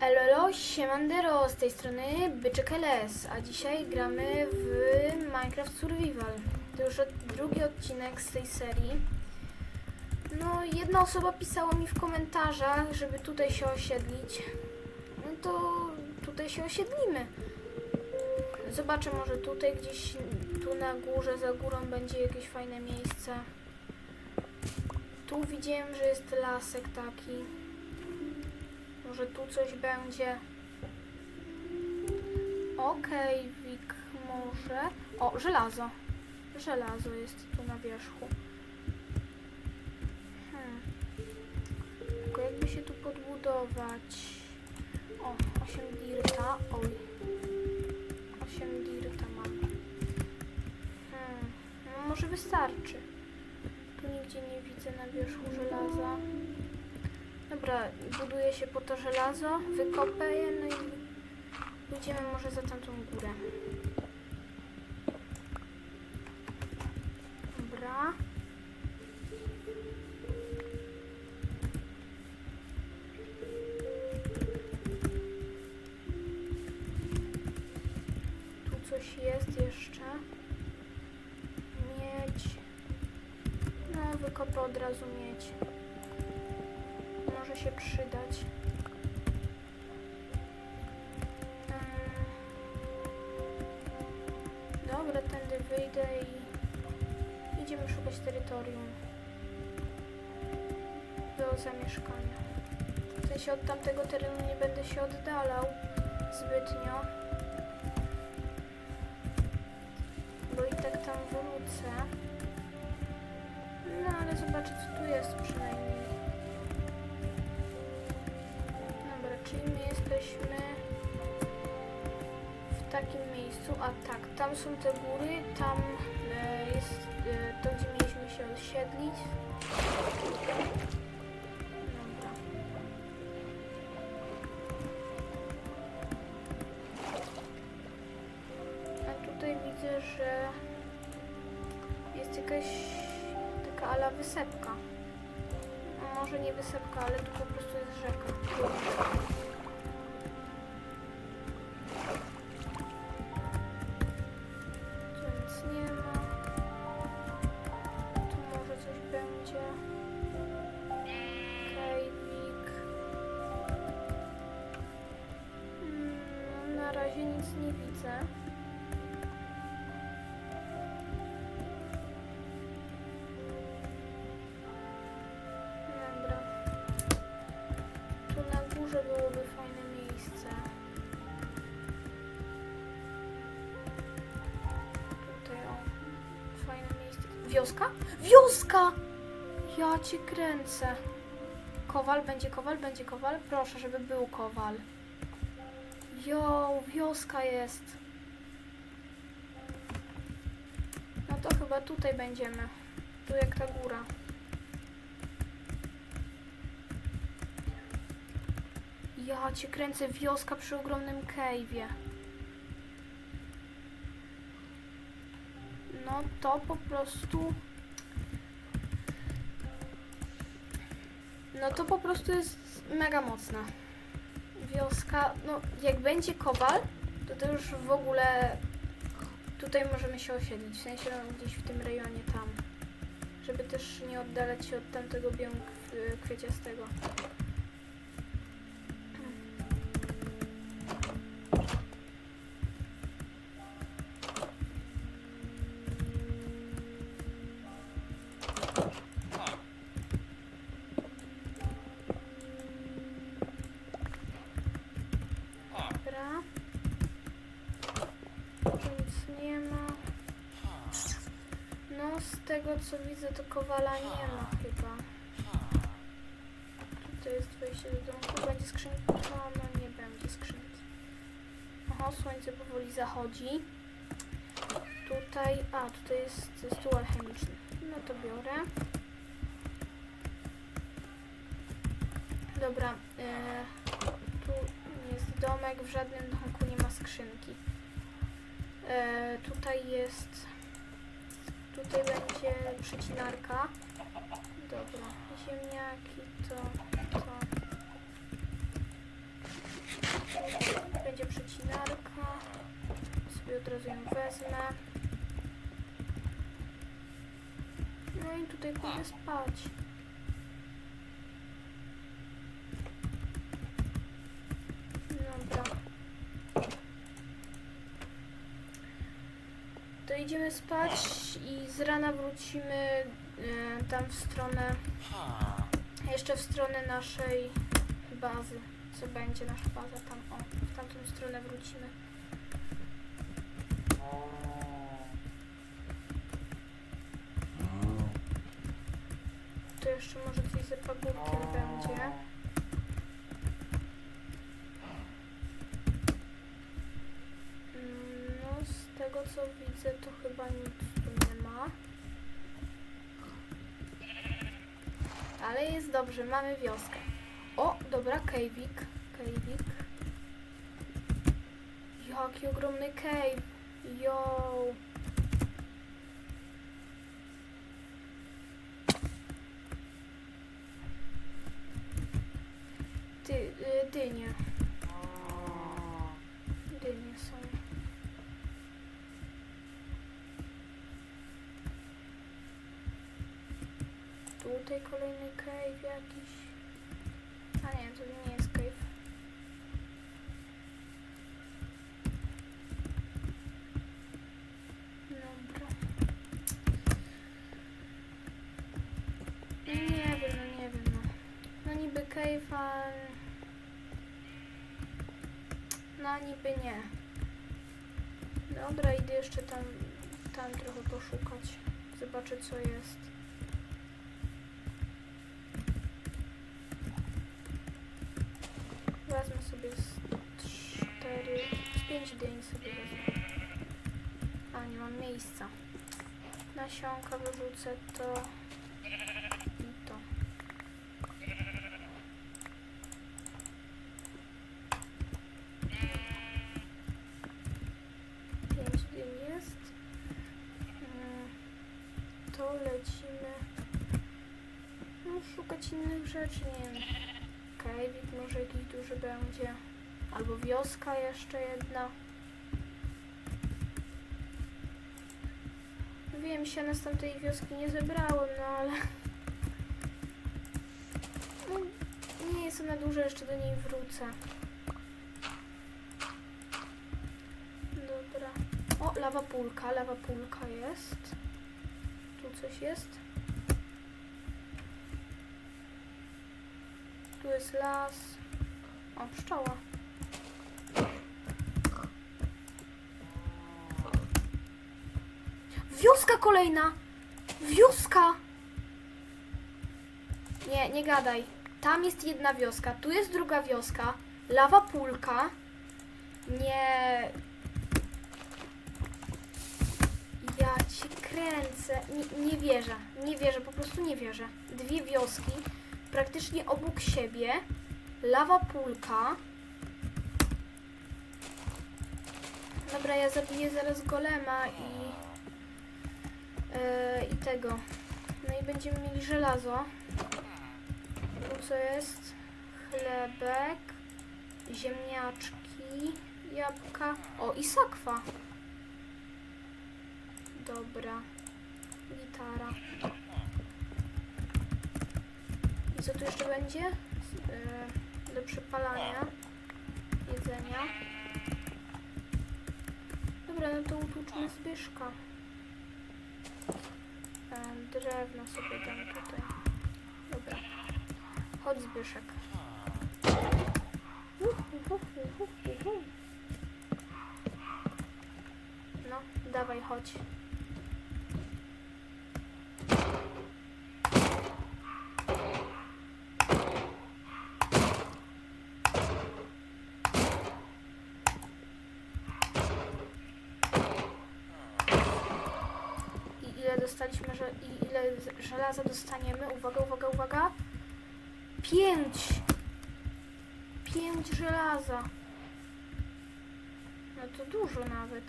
Elolo, siemandero, z tej strony Byczek LS, a dzisiaj gramy w Minecraft Survival. To już drugi odcinek z tej serii. No, jedna osoba pisała mi w komentarzach, żeby tutaj się osiedlić. No to tutaj się osiedlimy. Zobaczę może tutaj gdzieś, tu na górze, za górą będzie jakieś fajne miejsce. Tu widziałem, że jest lasek taki. Może tu coś będzie. Okej, Wik, może. O, żelazo. Żelazo jest tu na wierzchu. Hmm. Tylko jakby się tu podbudować. O, 8 dirta. Oj. 8 dirta mam. Hmm. No może wystarczy. Tu nigdzie nie widzę na wierzchu żelaza. Dobra, buduje się po to żelazo, wykopę je, no i pójdziemy może za tamtą górę. Do zamieszkania. W sensie od tamtego terenu nie będę się oddalał zbytnio, bo i tak tam wrócę. No ale zobaczę co tu jest przynajmniej. Dobra, czyli my jesteśmy w takim miejscu, a tak, tam są te góry, tam e, jest e, to, gdzie mieliśmy się osiedlić. Jakaś taka ala wysepka. No, może nie wysepka, ale tu po prostu jest rzeka. Tu nic nie ma. Byłoby fajne miejsce. Tutaj o. Fajne miejsce. Wioska? Wioska! Ja cię kręcę. Kowal, będzie kowal, będzie kowal. Proszę, żeby był kowal. Jo, wioska jest. No to chyba tutaj będziemy. Tu jak ta góra. Ja cię kręcę wioska przy ogromnym cave'ie. No to po prostu... No to po prostu jest mega mocna. Wioska, no jak będzie kowal, to to już w ogóle tutaj możemy się osiedlić, w sensie no, gdzieś w tym rejonie tam. Żeby też nie oddalać się od tamtego biomu kw- kwieciastego. Z tego co widzę, to kowala nie ma chyba. To jest wejście do domku. Będzie skrzynka? No, no nie będzie skrzynki. Oho, słońce powoli zachodzi. Tutaj, a tutaj jest stół alchemiczny. No to biorę. Dobra, e, tu jest domek, w żadnym domku nie ma skrzynki. E, tutaj jest, tutaj będzie przecinarka. Dobra, ziemniaki to, to. będzie przecinarka. Sobie od razu ją wezmę. No i tutaj pójdę spać. Dobra. To idziemy spać i z rana wrócimy e, tam w stronę, jeszcze w stronę naszej bazy. Co będzie nasza baza tam, o, w tamtą stronę wrócimy. To jeszcze może coś ze pagórkiem będzie. Dobrze, mamy wioskę. O, dobra, kejwik. Kejwik. Jaki ogromny cave. Yo. Ty, y, dynie. Dynie są. Tutaj kolejny cave jakiś. A nie, to nie jest cave. Dobra. Nie wiem, no nie wiem, no. No niby cave, a... No niby nie. Dobra, idę jeszcze tam, tam trochę poszukać. Zobaczę co jest. Wezmę sobie z cztery, z pięć dyń sobie wezmę. A, nie mam miejsca. Nasionka wyrzucę to i to. Pięć dyń jest. Mm, To lecimy. No, szukać rzeczy, nie wiem. Kajwik może jakiś duży będzie. Albo wioska jeszcze jedna. Wiem, siana z tamtej wioski nie zebrałem, no ale... No, nie jest ona duża, jeszcze do niej wrócę. Dobra. O, lawa pulka, lawa pulka jest. Tu coś jest. Tu jest las. O, pszczoła. Wioska kolejna! Wioska! Nie, nie gadaj. Tam jest jedna wioska, tu jest druga wioska. Lawa pulka. Nie. Ja cię kręcę. Nie, nie wierzę. Nie wierzę, po prostu nie wierzę. Dwie wioski praktycznie obok siebie. Lawa pulka. Dobra, ja zabiję zaraz golema i, yy, i tego. No i będziemy mieli żelazo. Tu co jest? Chlebek, ziemniaczki, jabłka. O, i sakwa. Dobra. Gitara. I co tu jeszcze będzie? Yy, do przypalania jedzenia. Dobra, no to utłuczmy Zbyszka. E, drewno sobie dam tutaj. Dobra. Chodź Zbyszek. No, dawaj, chodź. I ile dostaliśmy, że ile żelaza dostaniemy? Uwaga, uwaga, uwaga. Pięć! Pięć żelaza. No to dużo nawet.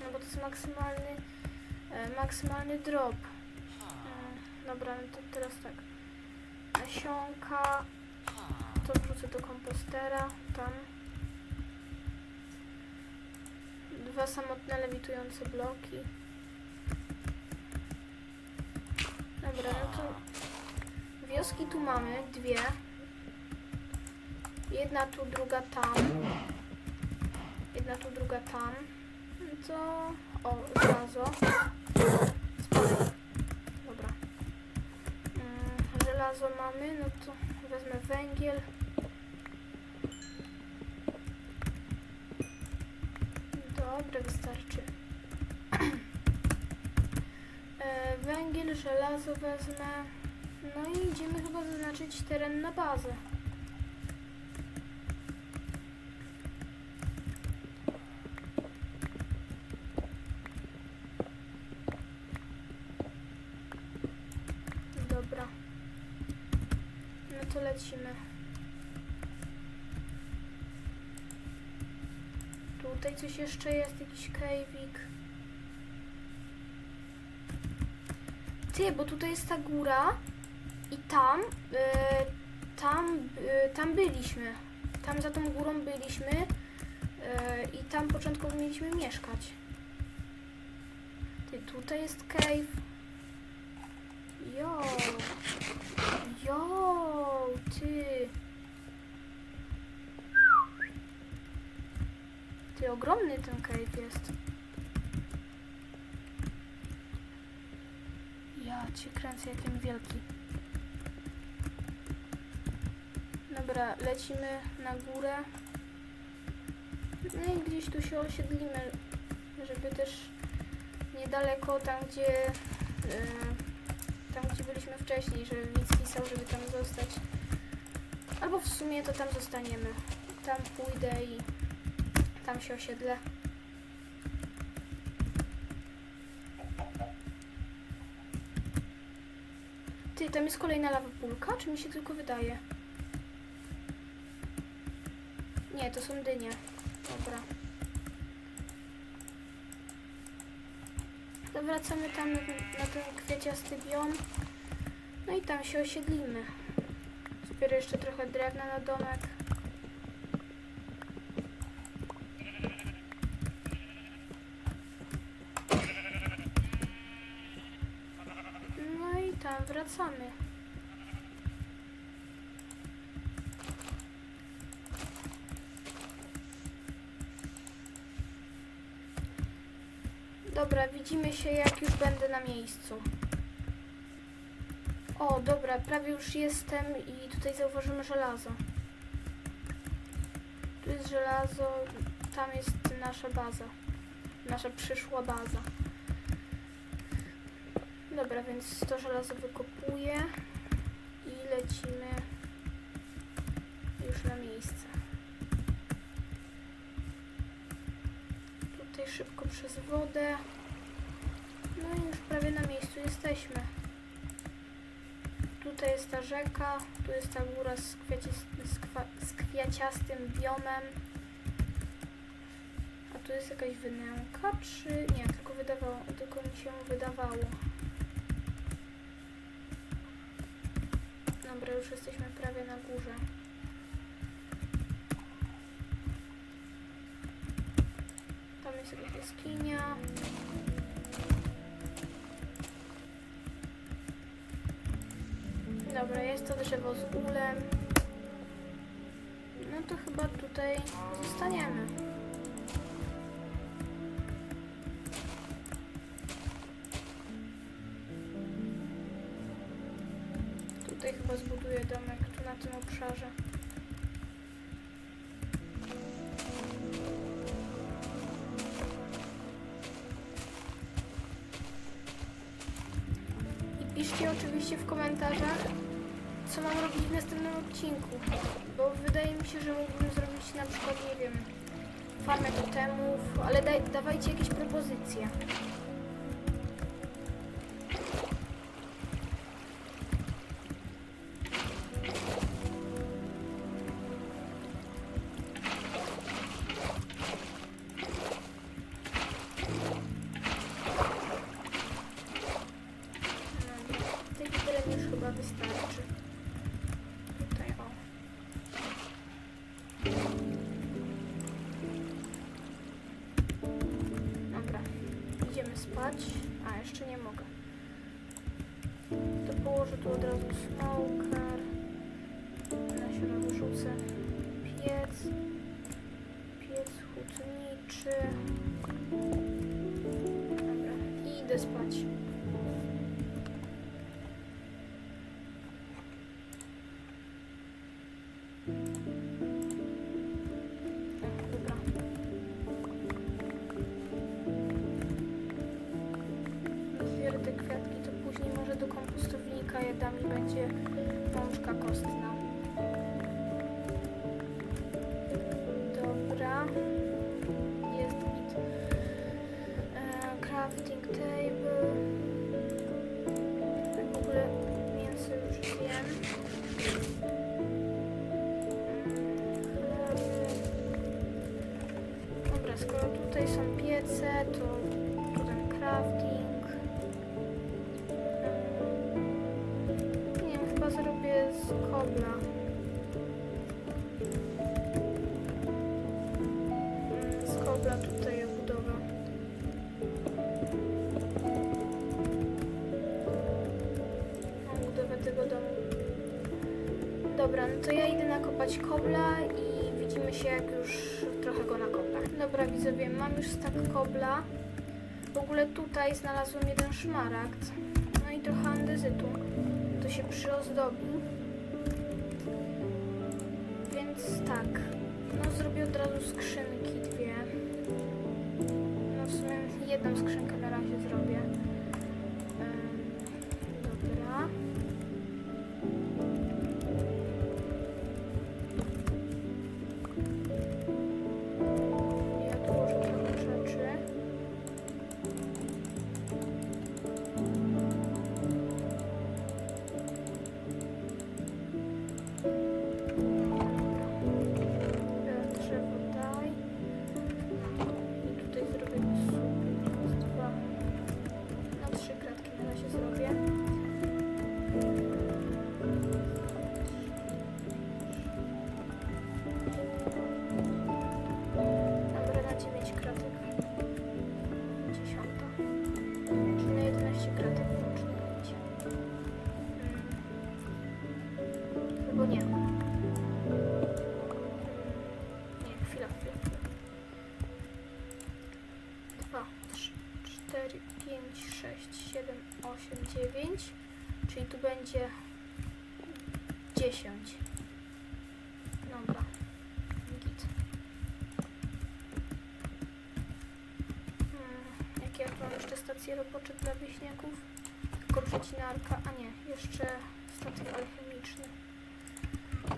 No bo to jest maksymalny, e, maksymalny drop. E, dobra, no to teraz tak. Nasionka. To wrzucę do kompostera. Tam. dwa samotne lewitujące bloki. Dobra, no to wioski tu mamy, dwie. Jedna tu, druga tam. Jedna tu, druga tam. No to... O, żelazo. Spadaj. Dobra. Mm, żelazo mamy, no to wezmę węgiel. Dobra, wystarczy. E, węgiel, żelazo wezmę. No i idziemy chyba zaznaczyć teren na bazę. Dobra. No to lecimy. Tutaj coś jeszcze jest, jakiś kejwik. Ty, bo tutaj jest ta góra i tam, e, tam, e, tam byliśmy. Tam za tą górą byliśmy e, i tam początkowo mieliśmy mieszkać. Ty, tutaj jest cave. Jo. Jo, ty. Ty, ogromny ten cave jest. Ja cię kręcę, jak ten wielki. Dobra, lecimy na górę. No i gdzieś tu się osiedlimy, żeby też niedaleko tam, gdzie e, tam, gdzie byliśmy wcześniej, żeby widz pisał, żeby tam zostać. Albo w sumie to tam zostaniemy. Tam pójdę i tam się osiedlę. Ty, tam jest kolejna lawa pulka, czy mi się tylko wydaje? Nie, to są dynie. Dobra. To tam na, na ten kwieciasty biom. No i tam się osiedlimy. Zbiorę jeszcze trochę drewna na domek. Dobra, widzimy się jak już będę na miejscu. O, dobra, prawie już jestem i tutaj zauważymy żelazo. Tu jest żelazo, tam jest nasza baza. Nasza przyszła baza. Dobra, więc to żelazo wykopuję i lecimy już na miejsce. Tutaj szybko przez wodę. No i już prawie na miejscu jesteśmy. Tutaj jest ta rzeka, tu jest ta góra z, kwiacis- z, kwa, z kwiaciastym biomem. A tu jest jakaś wynęka, czy nie, tylko wydawało, tylko mi się wydawało. Dobra, już jesteśmy prawie na górze. Jakaś jaskinia. Dobra, jest to drzewo z ulem. No to chyba tutaj zostaniemy. Tutaj chyba zbuduję domek, tu na tym obszarze. Bo wydaje mi się, że mógłbym zrobić na przykład, nie wiem, farmę totemów, ale daj, dawajcie jakieś propozycje. I idę zrobię z kobla. Mm, Z kobla tutaj budowę. Mam budowę tego domu. Dobra, no to ja idę nakopać kobla i widzimy się jak już trochę go nakopę. Dobra widzowie, mam już stak kobla. W ogóle tutaj znalazłem jeden szmaragd. No i trochę andezytu. To się przyozdobi. Tak. No zrobię od razu skrzynki dwie. No w sumie jedną skrzynkę 8, 9. Czyli tu będzie 10. Dobra. Git. Hmm, jakie ja mam jeszcze stacje robocze dla wieśniaków? Tylko przecinarka, a nie, jeszcze statek alchemiczny.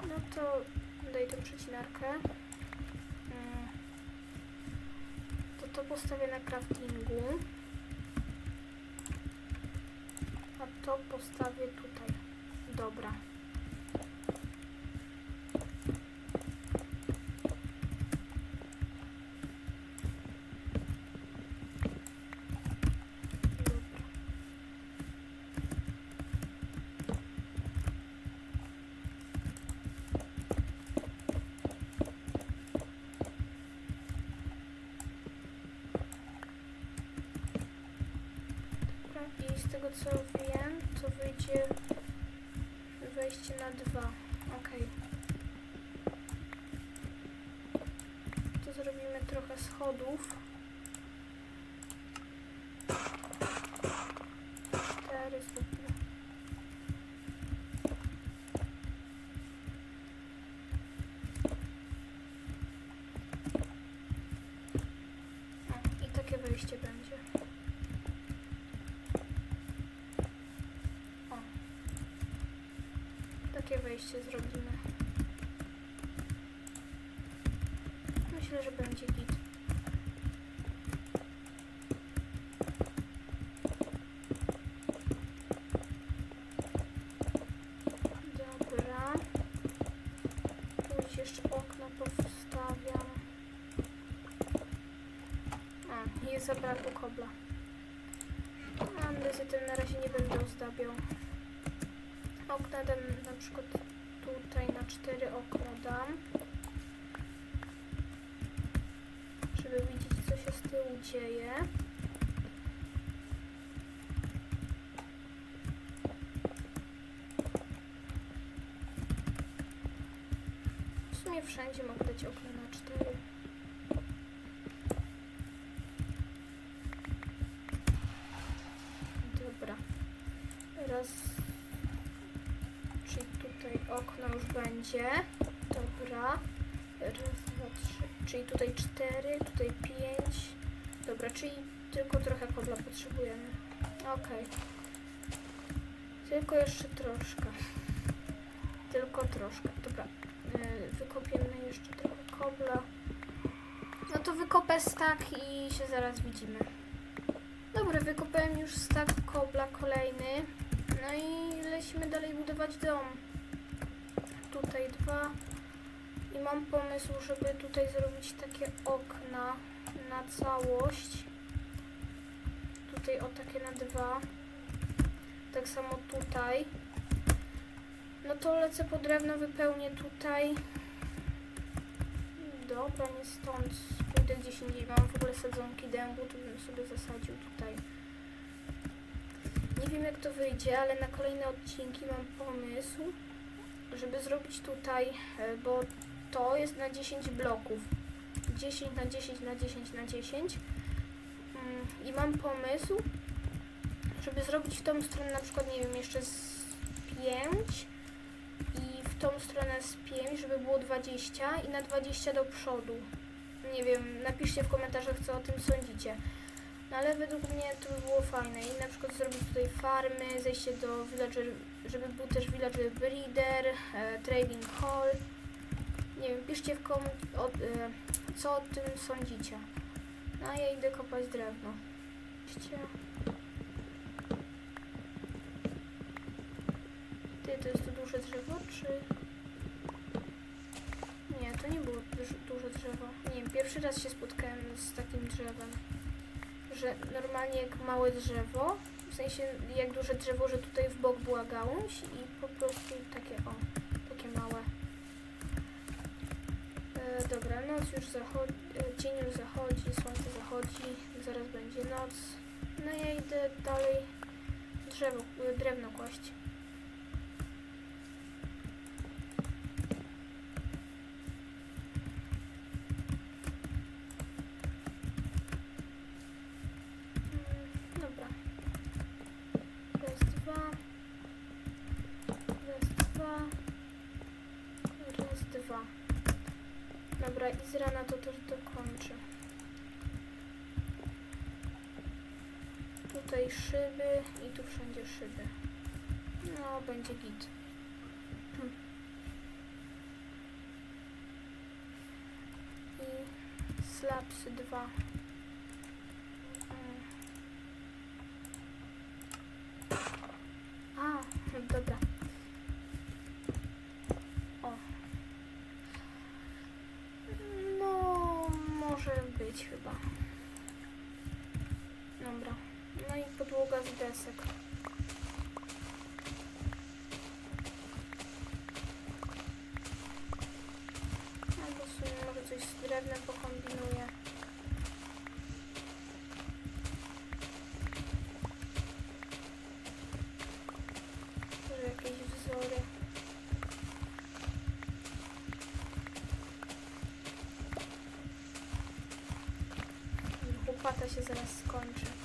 No to daj tą przecinarkę. Hmm. To to postawię na craftingu. A to postawię tutaj. Dobra. I z tego co wiem, to wyjdzie wejście na dwa. Okej. To zrobimy trochę schodów. Cztery. O, I takie wejście będzie. O. Takie wejście zrobimy. Myślę, że będzie git. Zabrakło kobla. Andezytem na razie nie będę ozdabiał. Okna dam na przykład tutaj na cztery okna dam. Żeby widzieć co się z tyłu dzieje. nie wszędzie mogę dać okno na cztery. Dobra. Raz. Czyli tutaj okno już będzie. Dobra. Raz, dwa, trzy. Czyli tutaj cztery, tutaj pięć. Dobra, czyli tylko trochę kobla potrzebujemy. Okej. Tylko jeszcze troszkę. Tylko troszkę. Dobra. Yy, wykopiemy jeszcze trochę kobla. No to wykopę stak i się zaraz widzimy. Dobra, wykopałem już stak kobla kolejny. No i lecimy dalej budować dom. Tutaj dwa. I mam pomysł, żeby tutaj zrobić takie okna na całość. Tutaj o takie na dwa. Tak samo tutaj. No to lecę po drewno, wypełnię tutaj. Dobra, nie stąd. Pójdę gdzieś indziej. Mam w ogóle sadzonki dębu, to bym sobie zasadził tutaj. Nie wiem jak to wyjdzie, ale na kolejne odcinki mam pomysł, żeby zrobić tutaj, e, bo to jest na 10 bloków. 10 na 10 na 10 na 10. Mm, I mam pomysł, żeby zrobić w tą stronę na przykład, nie wiem, jeszcze z 5 i w tą stronę z 5, żeby było 20 i na 20 do przodu. Nie wiem, napiszcie w komentarzach, co o tym sądzicie. No ale według mnie to by było fajne i na przykład zrobić tutaj farmy, zejście do villager, żeby był też villager breeder, e, trading hall. Nie wiem, piszcie w kom o, e, co o tym sądzicie. No a ja idę kopać drewno. Piszcie. Ty, to jest to duże drzewo, czy... Nie, to nie było duże, drzewo. Nie wiem, pierwszy raz się spotkałem z takim drzewem. Że normalnie jak małe drzewo, w sensie jak duże drzewo, że tutaj w bok była gałąź i po prostu takie, o, takie małe. E, dobra, noc już zachodzi, e, dzień już zachodzi, słońce zachodzi, zaraz będzie noc. No ja idę dalej drzewo, e, drewno kłaść. Dobra, i z rana to też dokończę. Tutaj szyby i tu wszędzie szyby. No, będzie git. Hm. I slapsy 2. Się zaraz skończy.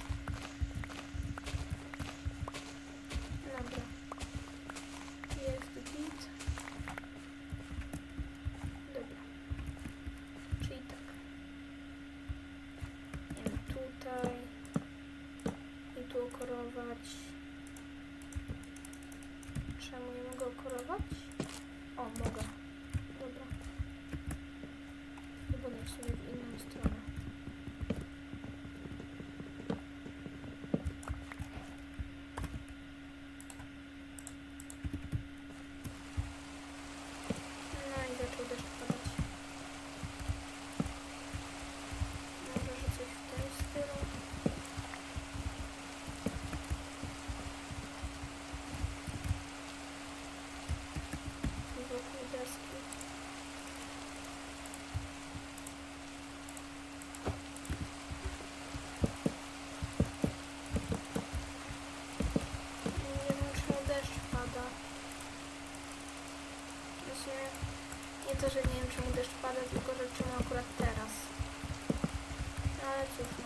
descansen.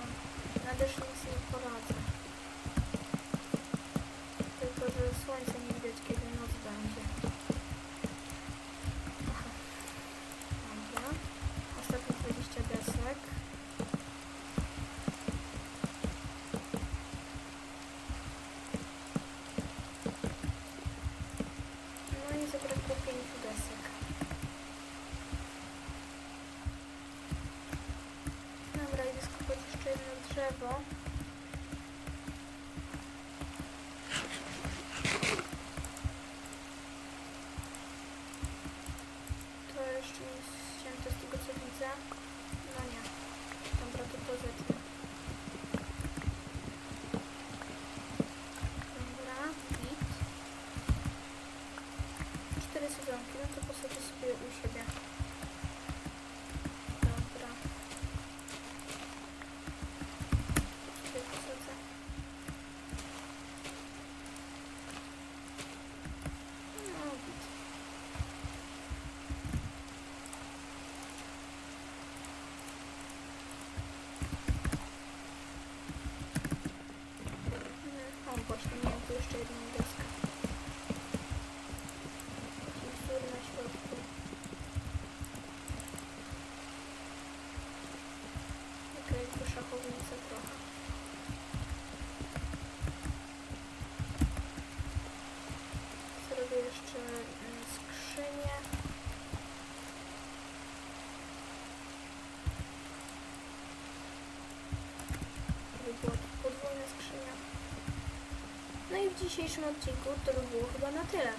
w dzisiejszym odcinku to by było chyba na tyle.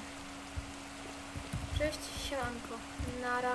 Cześć, siemanko, nara.